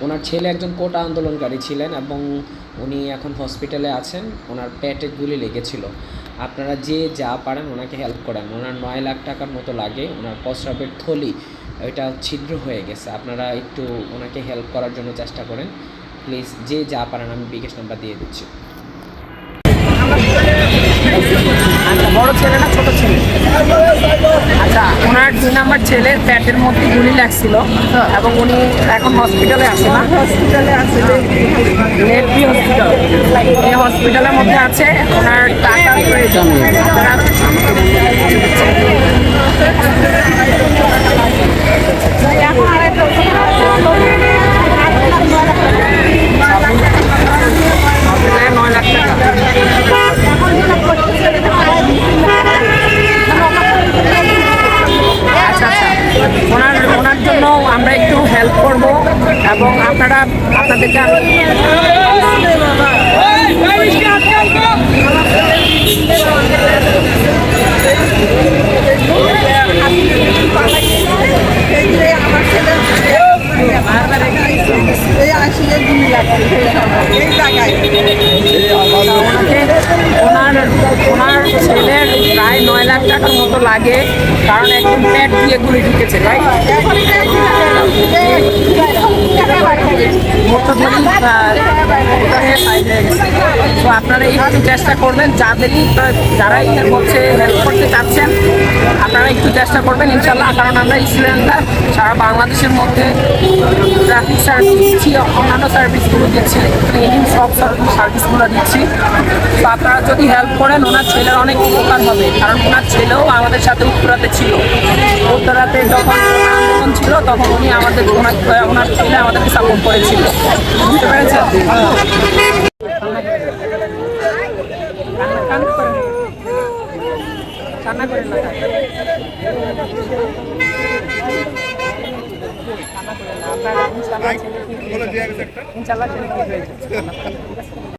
ওনার ছেলে একজন কোটা আন্দোলনকারী ছিলেন এবং উনি এখন হসপিটালে আছেন। ওনার পেটে গুলি লেগেছিল। আপনারা যে যা পারেন ওনাকে হেল্প করেন। ওনার নয় লাখ টাকার মতো লাগে। ওনার প্রস্রাবের থলি, ওইটা ছিদ্র হয়ে গেছে। আপনারা একটু ওনাকে হেল্প করার জন্য চেষ্টা করেন। প্লিজ যে যা পারেন আমি বিকাশ নাম্বার দিয়ে দিচ্ছি। ওনার আমার ছেলের প্যাটের মধ্যে গুলি লাগছিল এবং উনি এখন হসপিটালে আছে না? হসপিটালে আছে নেটবি হসপিটাল এই হসপিটালের মধ্যে আছে ওনার টাকার প্রয়োজন আপনারা এখন আরেকটা নয় লাখ টাকা আচ্ছা আচ্ছা ওনার ওনার জন্য আমরা একটু হেল্প করব এবং আপনারা আপনাদেরকে ওনার ওনার ছেলের প্রায় নয় লাখ টাকার মতো লাগে, কারণ একদম পেট দিয়ে গুলি ঢুকেছে তাই তো আপনারা একটু চেষ্টা করবেন, যাদেরই যারা এখানে হচ্ছে হেল্প করতে চাচ্ছেন, আপনারা একটু চেষ্টা করবেন ইনশাল্লাহ কারণ আমরা স্টুডেন্টরা সারা বাংলাদেশের মধ্যে ট্রাফিক সার্ভিস দিচ্ছি অন্যান্য সার্ভিসগুলো দিচ্ছি ক্লিনিং সব সার্ভিসগুলো দিচ্ছি। তো আপনারা যদি হেল্প করেন, ওনার ছেলের অনেক উপকার হবে, কারণ ওনার ছেলেও আমাদের সাথে উত্তরাতে ছিল। উত্তরাতে যখন ছিল তখন উনি আমাদের ওনার ছেলে আমাদেরকে সাপোর্ট করেছিল। বুঝতে পেরেছেন? ইনশাল্লাহ ইনশাল্লাহ ছেলে ঠিক হয়ে যাবে